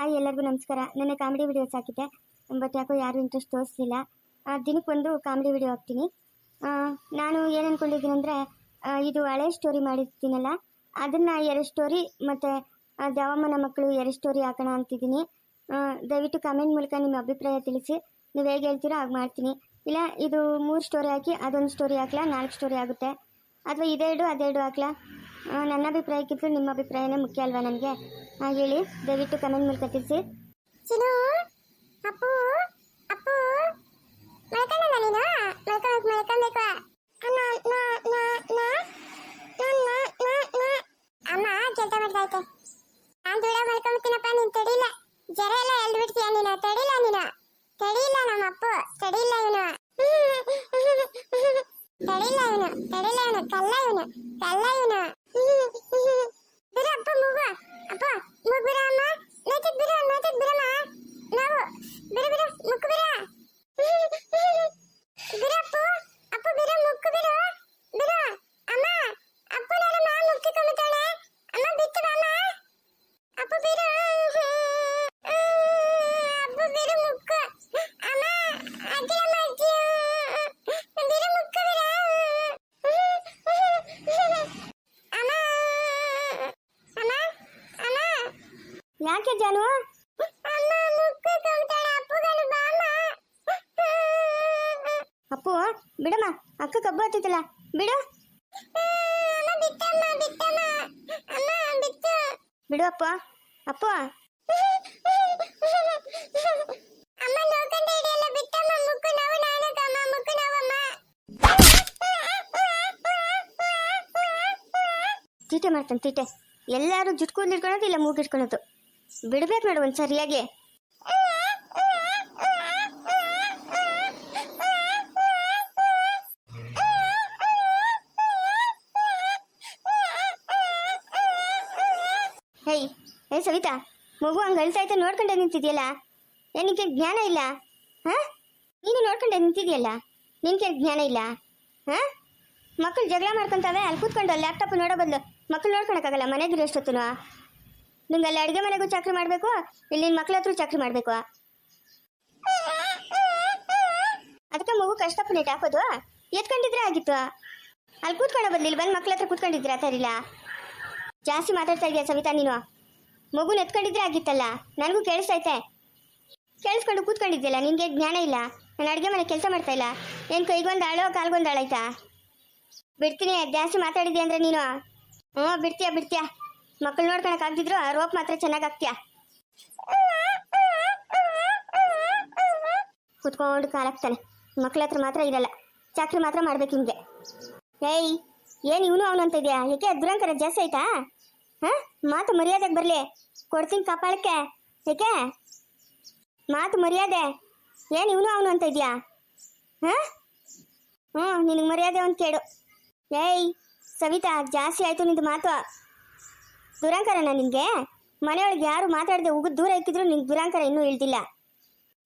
Hi ಎಲ್ಲರಿಗೂ ನಮಸ್ಕಾರ. ನನ್ನ ಕಾಮಿಡಿ ವಿಡಿಯೋಸ್ ಹಾಕಿದ್ದೆ ಬಟ್ ಯಾಕೋ ಯಾರು ಇಂಟ್ರೆಸ್ಟ್ ತೋರಿಸಿಲ್ಲ. ದಿನಕ್ಕೆ ಒಂದು ಕಾಮಿಡಿ ವಿಡಿಯೋ ಹಾಕ್ತೀನಿ. ನಾನು ಏನು ಅಂದ್ಕೊಂಡಿದ್ದೀನಿ ಅಂದರೆ ಇದು ಹಳೆ ಸ್ಟೋರಿ ಮಾಡಿರ್ತೀನಲ್ಲ, ಅದನ್ನು ಎರಡು ಸ್ಟೋರಿ ಮತ್ತು ದೇವಮ್ಮನ ಮಕ್ಕಳು ಎರಡು ಸ್ಟೋರಿ ಹಾಕೋಣ ಅಂತಿದ್ದೀನಿ. ದಯವಿಟ್ಟು ಕಮೆಂಟ್ ಮೂಲಕ ನಿಮ್ಮ ಅಭಿಪ್ರಾಯ ತಿಳಿಸಿ. ನೀವು ಹೇಗೆ ಹೇಳ್ತೀರೋ ಹಾಗೆ ಮಾಡ್ತೀನಿ. ಇಲ್ಲ, ಇದು ಮೂರು ಸ್ಟೋರಿ ಹಾಕಿ, ಅದೊಂದು ಸ್ಟೋರಿ ಹಾಕ್ಲಾ, ನಾಲ್ಕು ಸ್ಟೋರಿ ಆಗುತ್ತೆ. ಅಥವಾ ಇದೆರಡು ಅದೆರಡು ಹಾಕ್ಲಾ? ನನ್ನ ಅಭಿಪ್ರಾಯಕ್ಕಿಂತ ನಿಮ್ಮ ಅಭಿಪ್ರಾಯನೇ ಮುಖ್ಯ ಅಲ್ವಾ ನನಗೆ? ಹೇಳಿ, ದಯವಿಟ್ಟು ಕಮೆಂಟ್ ಮೂಲಕ ತಿಳಿಸಿ ಚಿನು ಅಪ್ಪು ಅಪ್ಪು. ಮಲ್ಕೊಂಡ ನೀನು? ಮಲ್ಕೊಳಕ್ ಮಲ್ಕೊಬೇಕು. ಅಮ್ಮ, ನಾ ನಾ ನಾ ನಾ ನಾ ನಾ ಅಮ್ಮ ಕೆಲಸ ಮಾಡ್ತಾ ಐತೆ ನಾನು ದೂರ ಮಲ್ಕೊಂಬಿಡ್ತೀನಪ್ಪ, ನೀನು ತಡಿಲ್ಲ. ಜರ ಎಲ್ಲ ಎಲ್ದು ಬಿಡ್ತೀಯ ನೀನು? ತಡಿಲ್ಲ ನೀನು. ತಡಿಲ್ಲ ನಮ್ಮ ಅಪ್ಪು ತಡಿಲ್ಲ ಇವನು. ತಡಿಲ್ಲ ಇವನು. ತಡಿಲ್ಲ ಇವನು. ಕಲ್ಲ ಇವನು. ಕಲ್ಲ ಇವನು. ಯಾಕೆ ಜಾನು? ಅಪ್ಪು, ಬಿಡಮ್ಮ, ಅಕ್ಕ ಕಬ್ಬು ಹತ್ತಿತ್ತಲ್ಲ, ಬಿಡು. ಬಿಡು ಅಪ್ಪ ಅಪ್ಪ. ತೀಟೆ ಮಾಡ್ತಾನೆ, ತೀಟೆ. ಎಲ್ಲರೂ ಜುಟ್ಕೊಂಡು ಇಟ್ಕೊಳೋದು ಇಲ್ಲ ಬಿಡ್ಬೇಕು ನೋಡು ಒಂದು ಸರಿಯಾಗಿ. ಹೇಯ್, ಏ ಸವಿತಾ, ಮಗು ಹಂಗೆ ಅಳ್ತಾ ನೋಡ್ಕೊಂಡೆ ನಿಂತಿದ್ಯಲ್ಲ? ಏನಕ್ಕೆ ಜ್ಞಾನ ಇಲ್ಲ? ಹಾಂ? ನೀನು ನೋಡ್ಕೊಂಡೆ ನಿಂತಿದ್ಯಲ್ಲ? ನಿನ್ಗೆ ಜ್ಞಾನ ಇಲ್ಲ? ಹಾಂ? ಮಕ್ಕಳು ಜಗಳ ಮಾಡ್ಕೊಂತಾವೆ, ಅಲ್ಲಿ ಕೂತ್ಕೊಂಡು ಲ್ಯಾಪ್ಟಾಪ್ ನೋಡೋ ಬದಲು ಮಕ್ಕಳು ನೋಡ್ಕೊಳಕ್ಕಾಗಲ್ಲ ಮನೆಗಿರೋ ಎಷ್ಟೊತ್ತು ನಿಂಗೆ ಅಲ್ಲಿ ಅಡುಗೆ ಮನೆಗೂ ಚಾಕ್ರಿ ಮಾಡಬೇಕು ಇಲ್ಲಿ ನಿನ್ನ ಮಕ್ಳ ಹತ್ರ ಚಾಕ್ರಿ ಮಾಡಬೇಕು. ಅದಕ್ಕೆ ಮಗು ಕಷ್ಟಪಟ್ಟು ಹಾಕೋದು, ಎತ್ಕೊಂಡಿದ್ರೆ ಆಗಿತ್ತು. ಅಲ್ಲಿ ಕೂತ್ಕೊಳ್ಳೋ ಬದಲಿಲ್ಲ ಬಂದು ಮಕ್ಳ ಹತ್ರ ಕೂತ್ಕೊಂಡಿದ್ರೆ ಆತರಿಲ್ಲ ಜಾಸ್ತಿ ಮಾತಾಡ್ತಾ ಇದೆಯಾ ಸವಿತಾ ನೀನು? ಮಗುನ ಎತ್ಕೊಂಡಿದ್ರೆ ಆಗಿತ್ತಲ್ಲ, ನನಗೂ ಕೇಳಿಸ್ತೈತೆ. ಕೇಳಿಸ್ಕೊಂಡು ಕೂತ್ಕೊಂಡಿದ್ಯಲ್ಲ ನಿನಗೆ ಜ್ಞಾನ ಇಲ್ಲ, ನಾನು ಅಡುಗೆ ಮನೆ ಕೆಲಸ ಮಾಡ್ತಾ ಇಲ್ಲ, ಏನು ಕೈಗೊಂದು ಆಳೋ ಕಾಲ್ಗೊಂದು ಆಳಾಯ್ತಾ? ಬಿಡ್ತೀನಿ, ಜಾಸ್ತಿ ಮಾತಾಡಿದ್ಯಾ ಅಂದರೆ ನೀನು? ಹ್ಞೂ ಬಿಡ್ತೀಯಾ, ಬಿಡ್ತೀಯ? ಮಕ್ಕಳು ನೋಡ್ಕೊಳಕ್ ಆಗ್ದಿದ್ರು ರೋಪ್ ಮಾತ್ರ ಚೆನ್ನಾಗಿ ಹಾಕ್ತೀಯ? ಕುತ್ಕೊಂಡು ಕಾಲಾಗ್ತಾನೆ ಮಕ್ಳ ಹತ್ರ ಮಾತ್ರ ಇರಲ್ಲ. ಚಾಕ್ರಿ ಮಾತ್ರ ಮಾಡ್ಬೇಕು ಹಿಂಗೆ. ಏಯ್, ಏನು ಇವನು ಅವನು ಅಂತ ಇದೆಯಾ? ಯಾಕೆ ದುರಂಕರ ಜಾಸ್ತಿ ಆಯ್ತಾ? ಹಾ? ಮಾತು ಮರ್ಯಾದೆಗೆ ಬರಲಿ. ಕೊಡ್ತೀನಿ ಕಪಾಳಕ್ಕೆ. ಏಕೆ? ಮಾತು ಮರ್ಯಾದೆ. ಏನ್ ಇವನು ಅವನು ಅಂತ ಇದೆಯಾ? ಹಾ? ಹ್ಞೂ ನಿನಗೆ ಮರ್ಯಾದೆ ಒಂದು ಕೇಳು. ಏಯ್, ಸವಿತಾ, ಜಾಸ್ತಿ ಆಯಿತು ನಿಂದು ಮಾತು. ದುರಂಕರನ ನಿನಗೆ? ಮನೆಯೊಳಗೆ ಯಾರು ಮಾತಾಡದೆ ಉಗು ದೂರ ಇಕ್ಕಿದ್ರು ನಿಂಗೆ ದುರಂಕರ ಇನ್ನೂ ಇಳ್ದಿಲ್ಲ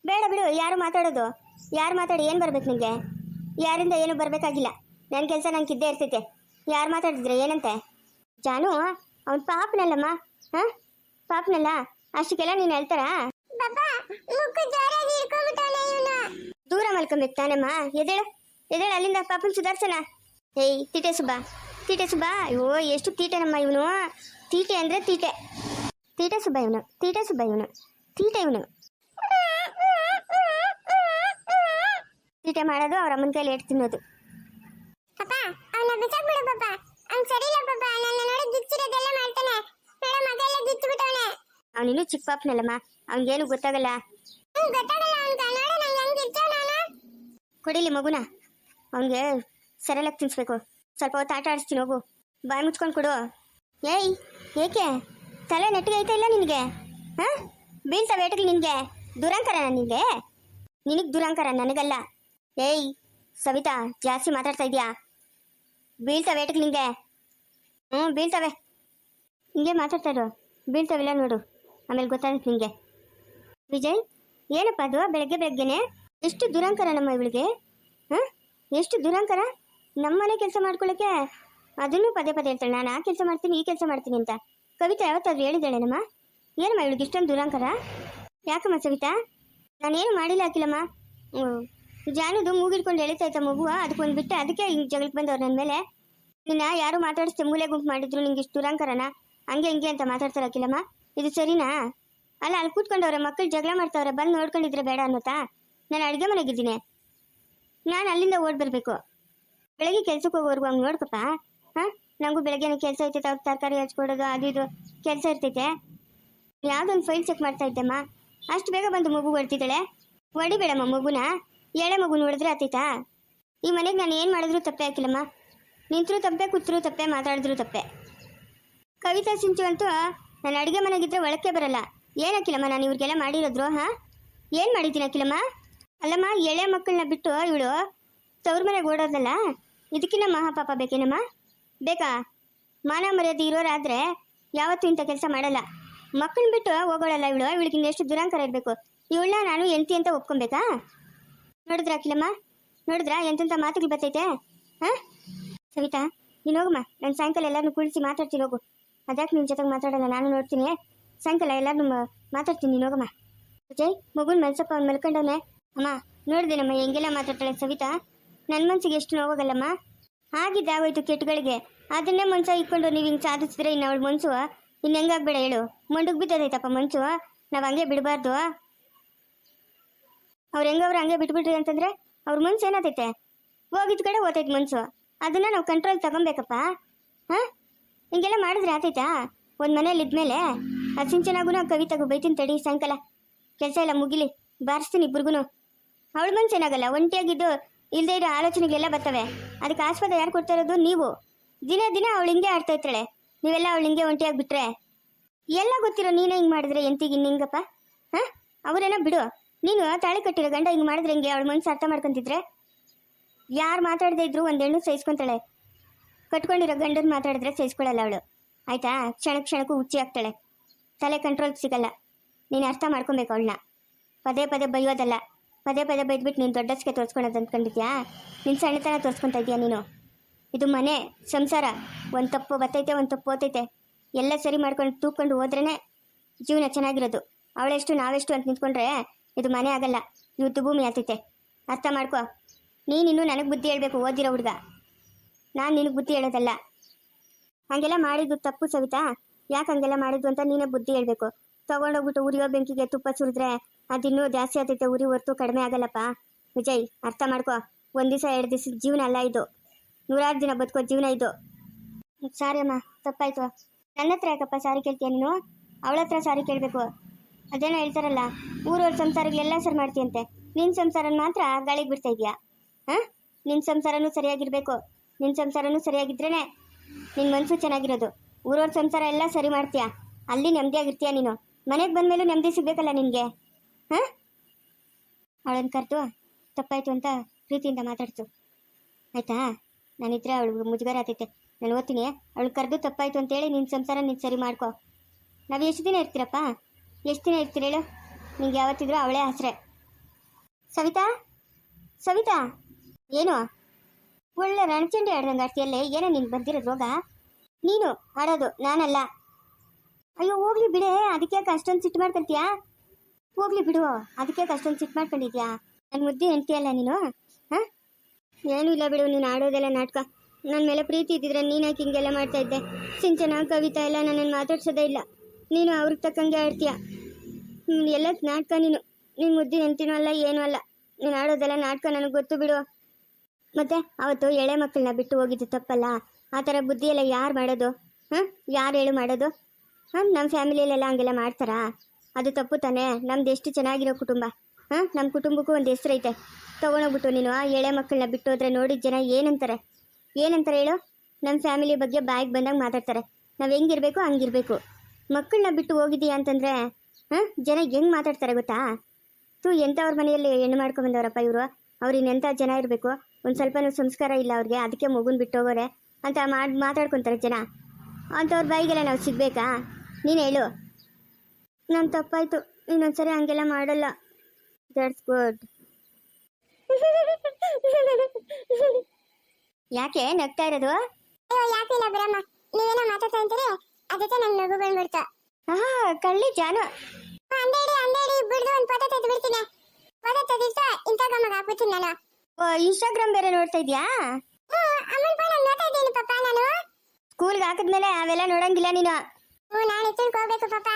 ಬೇಡ ಬಿಡು ಯಾರು ಮಾತಾಡೋದು? ಯಾರು ಮಾತಾಡಿ ಏನು ಬರ್ಬೇಕು ನಿನಗೆ? ಯಾರಿಂದ ಏನು ಬರಬೇಕಾಗಿಲ್ಲ. ನನ್ನ ಕೆಲಸ ನಂಗೆ ಇದ್ದೇ ಇರ್ತೈತೆ. ಯಾರು ಮಾತಾಡಿದ್ರೆ ಏನಂತೆ? ಜಾನು ಅವ್ನು ಪಾಪನಲ್ಲಮ್ಮ ಹಾಂ? ಪಾಪನಲ್ಲ? ಅಷ್ಟಕ್ಕೆಲ್ಲ ನೀನು ಹೇಳ್ತಾರಾ? ದೂರ ಮಲ್ಕೊಬೇಕು ತಾನಮ್ಮ. ಎದೇಳು ಎದೇಳು ಅಲ್ಲಿಂದ ಪಾಪನ ಸುಧಾರ್ಸನ ಏಯ್ ತೀಟೆ ಸುಬ್ಬ ತೀಟೆ ಸುಬ್ಬ. ಅಯ್ಯೋ ಎಷ್ಟು ತೀಟೆನಮ್ಮ ಇವನು. ತೀಟೆ ಅಂದರೆ ತೀಟೆ. ತೀಟೆ ಸುಬ್ಬ ಇವನು ತೀಟೆ ಸುಬ್ಬ ಇವನು ತೀಟೆ ಇವನು. ತೀಟೆ ಮಾಡೋದು ಅವ್ರ ಅಮ್ಮನ ಕೈಲಿ ಏಟ್ ತಿನ್ನೋದು. ಅಪ್ಪ ಅವನ ಬಿಸಾಕ್ ಬಿಡು ಪಾಪ ಅವ್ನ್ ಸರಿ ಇಲ್ಲ ಪಾಪ ನನ್ನ ನೋಡಿ ಗಿಚ್ಚಿರೋದೆಲ್ಲ ಮಾಡ್ತಾನೆ. ನೋಡ ಮಗ ಎಲ್ಲ ಗಿಚ್ಚು ಬಿಟ್ಟವನೆ ಅವನಿನ್ನೂ ಚಿಕ್ಕ ಪಾಪನಲ್ಲಮ್ಮ ಅವ್ನಿಗೇನು ಗೊತ್ತಾಗಲ್ಲ. ಗೊತ್ತಾಗಲ್ಲ ಅವ್ನ್ ನೋಡ ನಾನು ಹೆಂಗ್ ಗಿಚ್ಚವನ ನಾನು. ಕೊಡಿಲಿ ಮಗುನ. ಅವನಿಗೆ ಸರಳಾಗಿ ತಿನ್ಸ್ಬೇಕು. ಸ್ವಲ್ಪ ಹೊತ್ತು ಆಟ ಆಡಿಸ್ತೀನಿ ಹೋಗು. ಬಾಯಿ ಮುಚ್ಕೊಂಡು ಕೊಡು. ಏಯ್, ಏಕೆ? ತಲೆ ನೆಟ್ಟಿಗೆ ಐತೆ ಇಲ್ಲ ನಿನಗೆ? ಹಾಂ? ಬೀಳ್ತಾ ಏಟಕ್ಕೆ ನಿನಗೆ? ದುರಂಕರ ನಿನಗೆ ನಿನಗೆ ದುರಂಕರ, ನನಗಲ್ಲ. ಏಯ್, ಸವಿತಾ, ಜಾಸ್ತಿ ಮಾತಾಡ್ತಾ ಇದೆಯಾ? ಬೀಳ್ತಾ ಏಟಕ್ಕೆ ನಿನಗೆ ಹ್ಞೂ, ಬೀಳ್ತಾವೆ. ಹಿಂಗೆ ಮಾತಾಡ್ತಾ ಇರು. ಬೀಳ್ತಾವಿಲ್ಲ ನೋಡು. ಆಮೇಲೆ ಗೊತ್ತಾಗುತ್ತೆ ನಿನಗೆ ವಿಜಯ್, ಏನಪ್ಪ ಅದು? ಬೆಳಗ್ಗೆ ಬೆಳಗ್ಗೆನೆ? ಎಷ್ಟು ದುರಂಕರ ನಮ್ಮ ಇವಳಿಗೆ? ಹಾಂ? ಎಷ್ಟು ದುರಂಕರ? ನಮ್ಮನೆ ಕೆಲಸ ಮಾಡ್ಕೊಳ್ಳೋಕೆ ಅದನ್ನು ಪದೇ ಪದೇ ಹೇಳ್ತಾಳೆ. ನಾನು ಆ ಕೆಲಸ ಮಾಡ್ತೀನಿ, ಈ ಕೆಲಸ ಮಾಡ್ತೀನಿ ಅಂತ. ಕವಿತಾ ಯಾವತ್ತಾದ್ರೂ ಹೇಳಿದ್ದಾಳೇನಮ್ಮ? ಏನಮ್ಮ ಇವಳಿಗೆ ಇಷ್ಟೊಂದು ದುರಾಂಕರ? ಯಾಕಮ್ಮ ಸವಿತಾ? ನಾನೇನು ಮಾಡಿಲ್ಲ ಹಾಕಿಲ್ಲಮ್ಮ ಜಾನುದು ಮೂಗಿಡ್ಕೊಂಡು ಎಳಿತೈತ ಮಗುವ ಅದಕ್ಕೊಂದು ಬಿಟ್ಟೆ ಅದಕ್ಕೆ ಹಿಂಗೆ ಜಗಳಕ್ಕೆ ಬಂದವ್ರು ನನ್ನ ಮೇಲೆ. ನಿನ್ನ ಯಾರು ಮಾತಾಡಿಸ್ತೇ ಮೂಲೆ ಗುಂಪು ಮಾಡಿದ್ರು ನಿಂಗೆ ಇಷ್ಟು ದುರಂಕರನ? ಹಂಗೆ ಹಿಂಗೆ ಅಂತ ಮಾತಾಡ್ತಾರೆ ಹಾಕಿಲ್ಲಮ್ಮ ಇದು ಸರಿನಾ? ಅಲ್ಲ, ಅಲ್ಲಿ ಕೂತ್ಕೊಂಡವ್ರೆ, ಮಕ್ಕಳು ಜಗಳ ಮಾಡ್ತಾವ್ರೆ, ಬಂದು ನೋಡ್ಕೊಂಡಿದ್ರೆ ಬೇಡ ಅನ್ನೋತಾ ನಾನು ಅಡುಗೆ ಮನೆಗಿದ್ದೀನಿ ನಾನು ಅಲ್ಲಿಂದ ಓಡ್ ಬರಬೇಕು. ಬೆಳಗ್ಗೆ ಕೆಲ್ಸಕ್ಕೆ ಹೋಗೋರ್ಗು ಹಂಗೆ ನೋಡ್ಕಪ್ಪ? ಹಾಂ? ನನಗೂ ಬೆಳಗ್ಗೆನೇ ಕೆಲಸ ಇರ್ತೈತೆ ಅವ್ರು ತರಕಾರಿ ಹಚ್ಕೊಡೋದು, ಅದು ಇದು ಕೆಲಸ ಇರ್ತೈತೆ ಯಾವುದೊಂದು ಫೈಲ್ ಚೆಕ್ ಮಾಡ್ತಾ ಇದ್ದಮ್ಮ ಅಷ್ಟು ಬೇಗ ಬಂದು ಮಗು ಹೊಡ್ತಿದ್ದಾಳೆ? ಹೊಡಿಬೇಡಮ್ಮ ಮಗುನ. ಎಳೆ ಮಗು ನೋಡಿದ್ರೆ ಆತೈತಾ ಈ ಮನೆಗೆ ನಾನು ಏನು ಮಾಡಿದ್ರು ತಪ್ಪೇ ಹಾಕಿಲ್ಲಮ್ಮ. ನಿಂತರೂ ತಪ್ಪೆ, ಕೂತ್ರು ತಪ್ಪೆ, ಮಾತಾಡಿದ್ರು ತಪ್ಪೆ. ಕವಿತಾ ಸಿಂಚು ಅಂತೂ ನಾನು ಅಡುಗೆ ಮನೆಗಿದ್ರೆ ಒಳಕ್ಕೆ ಬರಲ್ಲ. ಏನು ಹಾಕಿಲ್ಲಮ್ಮ ನಾನು ಇವ್ರಿಗೆಲ್ಲ ಮಾಡಿರೋದ್ರು, ಹಾಂ? ಏನು ಮಾಡಿದ್ದೀನಿ ಹಾಕಿಲ್ಲಮ್ಮ ಅಲ್ಲಮ್ಮ, ಎಳೆ ಮಕ್ಕಳನ್ನ ಬಿಟ್ಟು, ಇವಳು ತವ್ರ ಮನೆಗೆ ಓಡೋದಲ್ಲ. ಇದಕ್ಕಿನ್ನ ಮಹಾಪಾಪ ಬೇಕೇನಮ್ಮ? ಬೇಕಾ? ಮಾನ ಮರ್ಯಾದೆ ಇರೋರಾದ್ರೆ ಯಾವತ್ತೂ ಇಂಥ ಕೆಲಸ ಮಾಡಲ್ಲ. ಮಕ್ಕಳನ್ನ ಬಿಟ್ಟು ಹೋಗೋಳಲ್ಲ ಇವಳು? ಇವಳಿಗೆ ಇನ್ನೆಷ್ಟು ದುರಾಂಕರ ಇರಬೇಕು? ಇವಳನ್ನ ನಾನು ಎಂತಿ ಅಂತ ಒಪ್ಕೊಬೇಕಾ? ನೋಡಿದ್ರ ಅಖಿಲಮ್ಮ? ನೋಡಿದ್ರಾ? ಎಂತೆಂಥ ಮಾತುಗಳು ಬರ್ತೈತೆ? ಹಾಂ? ಸವಿತಾ, ನೀನು ಹೋಗಮ್ಮ. ನಾನು ಸಾಯಂಕಾಲ ಎಲ್ಲರನ್ನೂ ಕುಳಿಸಿ ಮಾತಾಡ್ತೀನಿ, ಹೋಗು. ಅದಕ್ಕೆ ನಿನ್ನ ಜೊತೆಗೆ ಮಾತಾಡಲ್ಲ? ನಾನು ನೋಡ್ತೀನಿ. ಸಾಯಂಕಾಲ ಎಲ್ಲರೂ ಮಾತಾಡ್ತೀನಿ, ನೀನು ಹೋಗಮ್ಮ. ವಿಜಯ್, ಮಗುನ ಮನ್ಸಪ್ಪ ಅವ್ನು ಮಲ್ಕೊಂಡವನೆ. ಅಮ್ಮ ನೋಡಿದೇನಮ್ಮ ಹೆಂಗೆಲ್ಲ ಮಾತಾಡ್ತಾಳೆ ಸವಿತಾ? ನನ್ನ ಮನಸ್ಸಿಗೆ ಎಷ್ಟು ನೋವಾಗಲ್ಲಮ್ಮ? ಆಗಿದ್ದಾಗೋಯ್ತು ಕೆಟ್ಟಗಳಿಗೆ. ಅದನ್ನೇ ಮನ್ಸ ಇಟ್ಕೊಂಡು ನೀವು ಹಿಂಗೆ ಸಾಧಿಸಿದ್ರೆ ಇನ್ನು ಅವಳು ಮನ್ಸು? ಇನ್ನು ಹೆಂಗಾಗ್ಬೇಡ ಹೇಳು. ಮಂಡುಗ್ ಬಿದ್ದದೈತಪ್ಪ ಮನ್ಸು. ನಾವು ಹಂಗೆ ಬಿಡಬಾರ್ದು. ಅವ್ರು ಹೆಂಗವ್ರು ಹಂಗೆ ಬಿಟ್ಬಿಟ್ರಿ ಅಂತಂದ್ರೆ ಅವ್ರ ಮನ್ಸು ಏನಾತೈತೆ? ಹೋಗಿದ್ ಕಡೆ ಓದೈತೆ ಮನ್ಸು. ಅದನ್ನ ನಾವು ಕಂಟ್ರೋಲ್ ತಗೊಬೇಕಪ್ಪ. ಹಾಂ? ಹಿಂಗೆಲ್ಲ ಮಾಡಿದ್ರೆ ಆತೈತಾ? ಒಂದು ಮನೇಲಿ ಇದ್ಮೇಲೆ ಅದು ಸಿಂಚನಾಗೂ ಕವಿತಾಗೂ ಬೈತೀನಿ ತಡಿ, ಸಾಯಂಕಾಲ. ಕೆಲಸ ಎಲ್ಲ ಮುಗಿಲಿ. ಬಾರಿಸ್ತೀನಿ ಇಬ್ರಿಗೂ ಅವಳ ಮನ್ಸು ಏನಾಗಲ್ಲ ಒಂಟಿಯಾಗಿದ್ದು ಇಲ್ಲದೆ ಇರೋ ಆಲೋಚನೆಗಳೆಲ್ಲ ಬರ್ತವೆ. ಅದಕ್ಕೆ ಆಸ್ಪದ ಯಾರು ಕೊಡ್ತಾ ಇರೋದು? ನೀವು. ದಿನ ದಿನ ಅವಳು ಹಿಂಗೆ ಆಡ್ತಾ ಇರ್ತಾಳೆ. ನೀವೆಲ್ಲ ಅವಳು ಹಿಂಗೆ ಒಂಟಿಯಾಗಿ ಬಿಟ್ರೆ? ಎಲ್ಲ ಗೊತ್ತಿರೋ ನೀನೇ ಹಿಂಗೆ ಮಾಡಿದ್ರೆ ಎಂತಿಗೆ ಹಿಂಗಪ್ಪ? ಹಾಂ? ಅವರೇನೋ ಬಿಡು. ನೀನು ತಾಳಿ ಕಟ್ಟಿರೋ ಗಂಡ ಹಿಂಗೆ ಮಾಡಿದ್ರೆ ಹಿಂಗೆ? ಅವಳು ಮನಸ್ಸು ಅರ್ಥ ಮಾಡ್ಕೊತಿದ್ರೆ? ಯಾರು ಮಾತಾಡದೇ ಇದ್ರು ಒಂದು ಹೆಣ್ಣು ಸಹಿಸ್ಕೊಂತಾಳೆ ಕಟ್ಕೊಂಡಿರೋ ಗಂಡನ ಮಾತಾಡಿದ್ರೆ ಸಹಿಸ್ಕೊಳ್ಳಲ್ಲ ಅವಳು. ಆಯಿತಾ? ಕ್ಷಣ ಕ್ಷಣಕ್ಕೂ ಹುಚ್ಚಿ ಆಗ್ತಾಳೆ. ತಲೆ ಕಂಟ್ರೋಲ್ ಸಿಗಲ್ಲ. ನೀನು ಅರ್ಥ ಮಾಡ್ಕೊಬೇಕು ಅವಳನ್ನ. ಪದೇ ಪದೇ ಬೈಯೋದಲ್ಲ. ಪದೇ ಪದೇ ಬೈದ್ಬಿಟ್ಟು ನೀನು ದೊಡ್ಡಸ್ಗೆ ತೋರಿಸ್ಕೊಳೋದು ಅಂದ್ಕೊಂಡಿದ್ಯಾ ನಿನ್ನ ಸಣ್ಣತನ ತೋರಿಸ್ಕೊತಾ ಇದೆಯಾ ನೀನು? ಇದು ಮನೆ, ಸಂಸಾರ. ಒಂದು ತಪ್ಪು ಬತ್ತೈತೆ, ಒಂದು ತಪ್ಪು ಓತೈತೆ. ಎಲ್ಲ ಸರಿ ಮಾಡ್ಕೊಂಡು ತೂಕೊಂಡು ಹೋದ್ರೇ ಜೀವನ ಚೆನ್ನಾಗಿರೋದು. ಅವಳೆಷ್ಟು, ನಾವೆಷ್ಟು ಅಂತ ನಿಂತ್ಕೊಂಡ್ರೆ ಇದು ಮನೆ ಆಗಲ್ಲ. ಯುದ್ಧ ಭೂಮಿ ಆಗ್ತೈತೆ. ಅರ್ಥ ಮಾಡ್ಕೋ. ನೀನಿನ್ನೂ ನನಗೆ ಬುದ್ಧಿ ಹೇಳ್ಬೇಕು ಓದಿರೋ ಹುಡುಗ. ನಾನು ನಿನಗೆ ಬುದ್ಧಿ ಹೇಳೋದಲ್ಲ. ಹಂಗೆಲ್ಲ ಮಾಡಿದ್ದು ತಪ್ಪು ಸವಿತಾ? ಯಾಕೆ ಹಂಗೆಲ್ಲ ಮಾಡಿದ್ದು ಅಂತ ನೀನೇ ಬುದ್ಧಿ ಹೇಳ್ಬೇಕು? ತಗೊಂಡೋಗ್ಬಿಟ್ಟು ಉರಿಯೋ ಬೆಂಕಿಗೆ ತುಪ್ಪ ಸುರಿದ್ರೆ ಅದಿನ್ನೂ ಜಾಸ್ತಿ ಆಗ್ತೈತೆ ಉರಿ ಹೊರ್ತು ಕಡಿಮೆ ಆಗಲ್ಲಪ್ಪ. ವಿಜಯ್, ಅರ್ಥ ಮಾಡ್ಕೋ. ಒಂದು ದಿವಸ ಎರಡು ದಿವಸ ಜೀವನ ಅಲ್ಲ ಇದು. ನೂರಾರು ದಿನ ಬದುಕೋ ಜೀವನ ಇದು. ಸಾರಿ ಅಮ್ಮ, ತಪ್ಪಾಯ್ತು. ನನ್ನ ಹತ್ರ ಯಾಕಪ್ಪ ಸಾರಿ ಕೇಳ್ತೀಯ ನೀನು? ಅವಳ ಹತ್ರ ಸಾರಿ ಕೇಳ್ಬೇಕು. ಅದೇನೋ ಹೇಳ್ತಾರಲ್ಲ, ಊರವ್ರ ಸಂಸಾರಗಳೆಲ್ಲ ಸರಿ ಮಾಡ್ತೀಯಂತೆ. ನಿನ್ನ ಸಂಸಾರನ ಮಾತ್ರ ಗಾಳಿಗೆ ಬಿಡ್ತಾ ಇದೀಯಾ? ಹಾಂ? ನಿನ್ ಸಂಸಾರನೂ ಸರಿಯಾಗಿರ್ಬೇಕು. ನಿನ್ನ ಸಂಸಾರನೂ ಸರಿಯಾಗಿದ್ರೇನೆ ನಿನ್ನ ಮನ್ಸು ಚೆನ್ನಾಗಿರೋದು. ಊರವ್ರ ಸಂಸಾರ ಎಲ್ಲ ಸರಿ ಮಾಡ್ತೀಯಾ? ಅಲ್ಲಿ ನೆಮ್ಮದಿಯಾಗಿರ್ತೀಯ ನೀನು? ಮನೆಗೆ ಬಂದಮೇಲೂ ನೆಮ್ಮದಿ ಸಿಗ್ಬೇಕಲ್ಲ ನಿನಗೆ? ಹಾಂ? ಅವಳನ್ನು ಕರೆದು, ತಪ್ಪಾಯ್ತು ಅಂತ ಪ್ರೀತಿಯಿಂದ ಮಾತಾಡ್ತು ಆಯ್ತಾ? ನಾನಿದ್ರೆ ಅವಳು ಮುಜುಗರ ಆತೈತೆ. ನಾನು ಓದ್ತೀನಿ. ಅವಳು ಕರೆದು ತಪ್ಪಾಯ್ತು ಅಂತೇಳಿ ನಿನ್ನ ಸಂಸಾರ ನೀನು ಸರಿ ಮಾಡ್ಕೊ. ನಾವು ಎಷ್ಟು ದಿನ ಇರ್ತೀರಪ್ಪ? ಎಷ್ಟು ದಿನ ಇರ್ತೀರ ಹೇಳು? ನಿಂಗೆ ಯಾವತ್ತಿದ್ರೂ ಅವಳೇ ಆಸರೆ ಸವಿತಾ? ಸವಿತಾ? ಏನು? ಒಳ್ಳೆ ರಣಚಂಡಿ ಆಡ್ದಂಗೆ ಆಡ್ತೀಯಲ್ಲೇ? ಏನೋ ನಿನ್ಗೆ ಬಂದಿರೋ ರೋಗ? ನೀನು ಆಡೋದು, ನಾನಲ್ಲ. ಅಯ್ಯೋ, ಹೋಗ್ಲಿ ಬಿಡೆ. ಅದಕ್ಕೆ ಅಷ್ಟೊಂದು ಸಿಟ್ಟು ಮಾಡ್ಕೊಂತೀಯಾ ಹೋಗ್ಲಿ ಬಿಡು. ಅದಕ್ಕೆ ಅಷ್ಟೊಂದು ಸಿಟ್ಟು ಮಾಡ್ಕೊಂಡಿದ್ಯಾ? ನನ್ನ ಮುದ್ದೆ ಹೆಂಡ್ತಿಯಲ್ಲ ನೀನು, ಹಾಂ? ಏನೂ ಇಲ್ಲ ಬಿಡು, ನೀನು ಆಡೋದೆಲ್ಲ ನಾಟಕ. ನನ್ನ ಮೇಲೆ ಪ್ರೀತಿ ಇದ್ದಿದ್ರೆ ನೀನು ಯಾಕೆ ಹಿಂಗೆಲ್ಲ ಮಾಡ್ತಾ ಇದ್ದೆ? ಸಿಂಚನ, ಕವಿತಾ ಎಲ್ಲ ನನ್ನನ್ನು ಮಾತಾಡ್ಸೋದೇ ಇಲ್ಲ. ನೀನು ಅವ್ರಿಗೆ ತಕ್ಕಂಗೆ ಆಡ್ತೀಯ? ಎಲ್ಲ ನಾಟಕ ನೀನು. ನಿನ್ ಮುದ್ದೆ ಹೆಂಡ್ತಿನೂ ಅಲ್ಲ, ಏನೂ ಅಲ್ಲ. ನೀನು ಆಡೋದೆಲ್ಲ ನಾಟಕ ನನಗೆ ಗೊತ್ತು ಬಿಡು. ಮತ್ತೆ ಅವತ್ತು ಎಳೆ ಮಕ್ಕಳನ್ನ ಬಿಟ್ಟು ಹೋಗಿದ್ದು ತಪ್ಪಲ್ಲ? ಆ ಥರ ಬುದ್ಧಿ ಎಲ್ಲ ಯಾರು ಮಾಡೋದು? ಹಾಂ? ಯಾರು ಹೇಳು ಮಾಡೋದು? ಹಾಂ ನಮ್ಮ ಫ್ಯಾಮಿಲಿಯಲ್ಲೆಲ್ಲ ಹಂಗೆಲ್ಲ ಮಾಡ್ತಾರಾ? ಅದು ತಪ್ಪು ತಾನೇ. ನಮ್ದು ಎಷ್ಟು ಚೆನ್ನಾಗಿರೋ ಕುಟುಂಬ. ಹಾಂ ನಮ್ಮ ಕುಟುಂಬಕ್ಕೂ ಒಂದು ಹೆಸರೈತೆ ತೊಗೊಂಡೋಗ್ಬಿಟ್ಟು ನೀನು. ಆ ಎಳೆ ಮಕ್ಕಳನ್ನ ಬಿಟ್ಟು ಹೋದ್ರೆ ನೋಡಿದ ಜನ ಏನಂತಾರೆ? ಏನಂತಾರೆ ಹೇಳು? ನಮ್ಮ ಫ್ಯಾಮಿಲಿ ಬಗ್ಗೆ ಬಾಯಿಗೆ ಬಂದಾಗ ಮಾತಾಡ್ತಾರೆ. ನಾವು ಹೆಂಗಿರ್ಬೇಕು, ಹಂಗಿರಬೇಕು. ಮಕ್ಕಳನ್ನ ಬಿಟ್ಟು ಹೋಗಿದ್ದೀಯಾ ಅಂತಂದರೆ ಹಾಂ ಜನ ಹೆಂಗೆ ಮಾತಾಡ್ತಾರೆ ಗೊತ್ತಾ? ತೂ ಎಂಥವ್ರ ಮನೆಯಲ್ಲಿ ಹೆಣ್ಣು ಮಾಡ್ಕೊಂಬಂದವರಪ್ಪ ಇವರು. ಅವ್ರು ಇನ್ನೆಂಥ ಜನ ಇರಬೇಕು. ಒಂದು ಸ್ವಲ್ಪನೂ ಸಂಸ್ಕಾರ ಇಲ್ಲ ಅವ್ರಿಗೆ. ಅದಕ್ಕೆ ಮಗುನ ಬಿಟ್ಟು ಹೋಗೋರೆ ಅಂತ ಮಾಡಿ, ಮಾತಾಡ್ಕೊತಾರೆ ಜನ. ಅಂಥವ್ರ ಬಾಯಿಗೆಲ್ಲ ನಾವು ಸಿಗ್ಬೇಕಾ? ನೀನು ಹೇಳು. ನಾನು ತಪ್ಪಾಯ್ತು. ಇನ್ನೊಂದ್ಸರಿ ಹಂಗೆಲ್ಲ ಮಾಡಲ್ಲ. ದಟ್ಸ್ ಗುಡ್ ಯಾಕೆ ನಗ್ತಾ ಇರೋದು? ಅಯ್ಯೋ ಇಲ್ಲ ಬ್ರಹ್ಮ? ನೀವೇನೋ ಮಾತಾಡ್ತಾ ಅಂತೀರಿ ಅದಕ್ಕೆ ನಂಗೆ ನಗು ಬಂದ್ಬಿಡ್ತು ಹಾ ಕಳ್ಳಿ ಜಾನು. ಅಂದೇಡಿ ಅಂದೇಡಿ ಬಿಡ್ದು ಒಂದು ಫೋಟೋ ತೆಗೆದು ಬಿಡ್ತೀನಿ ಫೋಟೋ ತೆಗಿಸ್ತಾ ಇನ್ಸ್ಟಾಗ್ರಾಮ್ ಹಾಕ್ಬಿಡ್ತೀನಿ ನಾನು. ಓ ಇನ್ಸ್ಟಾಗ್ರಾಮ್ ಬೇರೆ ನೋಡ್ತಾ ಇದ್ಯಾ? ಹ್ಞೂ ಅಮ್ಮನ ಫೋನ್ ನೋಡ್ತಾ ಇದ್ದೀನಿ ನಾನು. ಸ್ಕೂಲ್ಗೆ ಹಾಕಿದ್ಮೇಲೆ ಅವೆಲ್ಲ ನೋಡಂಗಿಲ್ಲ ನೀನು. ಹ್ಞೂ ನಾಳೆ ತಿಳ್ಕೊ ಹೋಗ್ಬೇಕು ಪಾಪ